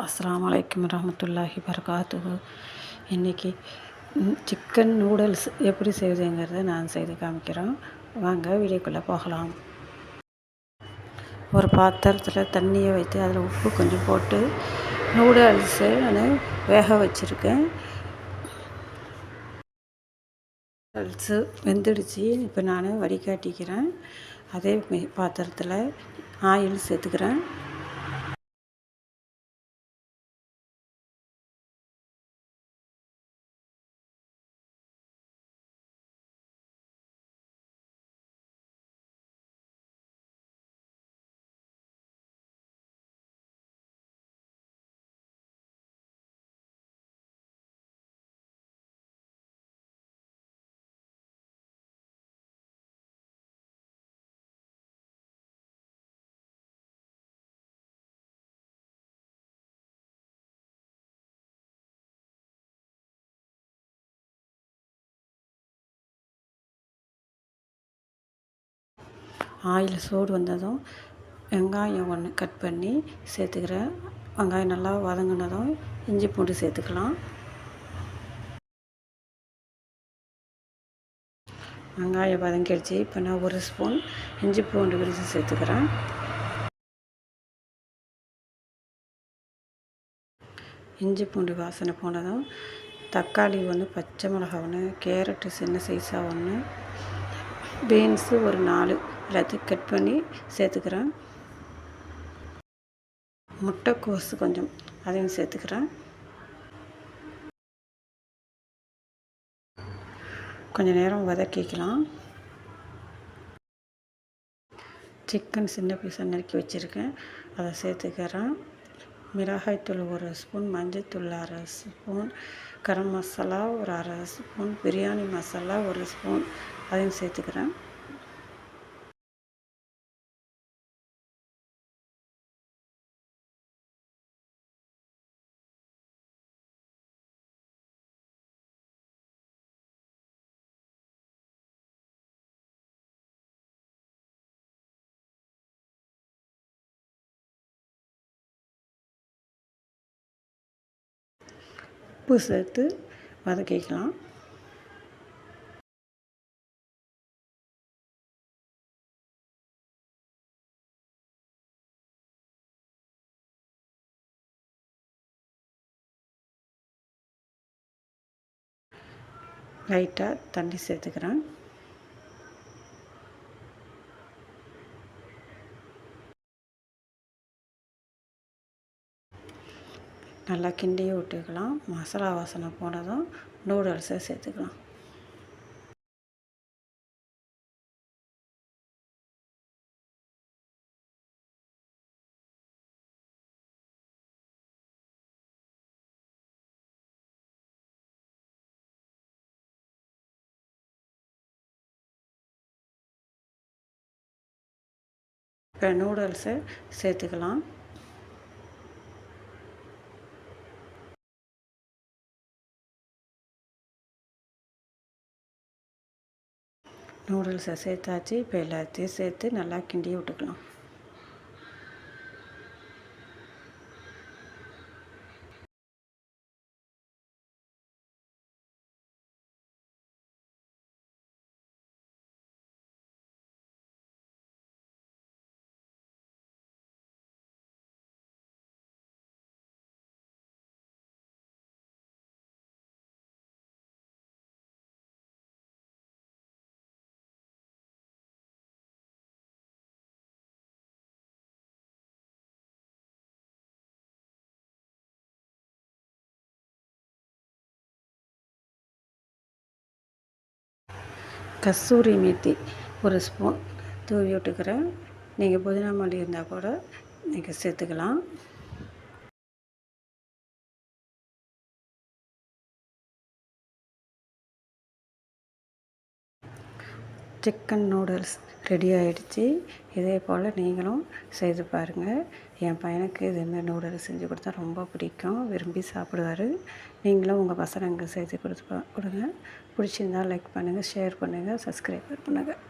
அஸ்லாம் வலைக்கம் ரஹமத்துல்லாஹி பரகாத்து இன்றைக்கி சிக்கன் நூடுல்ஸ் எப்படி செய்வதுங்கிறத நான் செய்து காமிக்கிறோம் வாங்க வீடியோக்குள்ளே போகலாம். ஒரு பாத்திரத்தில் தண்ணியை வைத்து அதில் உப்பு கொஞ்சம் போட்டு நூடுல்ஸு நான் வேக வச்சுருக்கேன். நூடுல்ஸு வெந்துடுச்சு. இப்போ நான் வடிகாட்டிக்கிறேன். அதே பாத்திரத்தில் ஆயில் சேர்த்துக்கிறேன். ஆயில் சூடு வந்ததும் வெங்காயம் ஒன்று கட் பண்ணி சேர்த்துக்கிறேன். வெங்காயம் நல்லா வதங்கினதும் இஞ்சி பூண்டு சேர்த்துக்கலாம். வெங்காயம் வதங்கிடுச்சு. இப்போ நான் ஒரு ஸ்பூன் இஞ்சி பூண்டு விரிச்சு சேர்த்துக்கிறேன். இஞ்சி பூண்டு வாசனை போனதும் தக்காளி ஒன்று பச்சை மிளகா ஒன்று கேரட்டு சின்ன சைஸாக ஒன்று பீன்ஸு ஒரு நாலு. எல்லாத்தையும் கட் பண்ணி சேர்த்துக்கிறேன். முட்டைக்கோஸு கொஞ்சம் அதையும் சேர்த்துக்கிறேன். கொஞ்சம் நேரம் வதக்கிக்கலாம். சிக்கன் சின்ன பீஸாக நறுக்கி வச்சுருக்கேன். அதை சேர்த்துக்கிறேன். மிளகாய்த்தூள் ஒரு ஸ்பூன் மஞ்சள்தூள் அரை ஸ்பூன் கரம் மசாலா ஒரு அரை ஸ்பூன் பிரியாணி மசாலா ஒரு ஸ்பூன் அதையும் சேர்த்துக்கிறேன். உப்பு சேர்த்து வதக்கிக்கலாம். லைட்டாக தண்ணி சேர்த்துக்கிறேன். நல்லா கிண்டி விட்டுக்கலாம். மசாலா வாசனை போனதும் நூடுல்ஸை சேர்த்துக்கலாம். இப்போ நூடுல்ஸை சேர்த்துக்கலாம். நூடுல்ஸை சேர்த்தாச்சு. இப்போ எல்லாத்தையும் சேர்த்து நல்லா கிண்டி விட்டுக்கலாம். கஸ்தூரி மேத்தி ஒரு ஸ்பூன் தூவி விட்டுக்கிறேன். நீங்கள் புதினா மல்லி இருந்தால் கூட நீங்கள் சேர்த்துக்கலாம். சிக்கன் நூடுல்ஸ் ரெடி ஆகிடுச்சி இதே போல் நீங்களும் செய்து பாருங்கள் என் பையனுக்கு இதுமாரி நூடுல்ஸ் செஞ்சு கொடுத்தா ரொம்ப பிடிக்கும். விரும்பி சாப்பிடுவார். நீங்களும் உங்கள் பசங்க செய்து கொடுத்து கொடுங்க. பிடிச்சிருந்தால் லைக் பண்ணுங்கள் ஷேர் பண்ணுங்கள் சப்ஸ்கிரைபர் பண்ணுங்கள்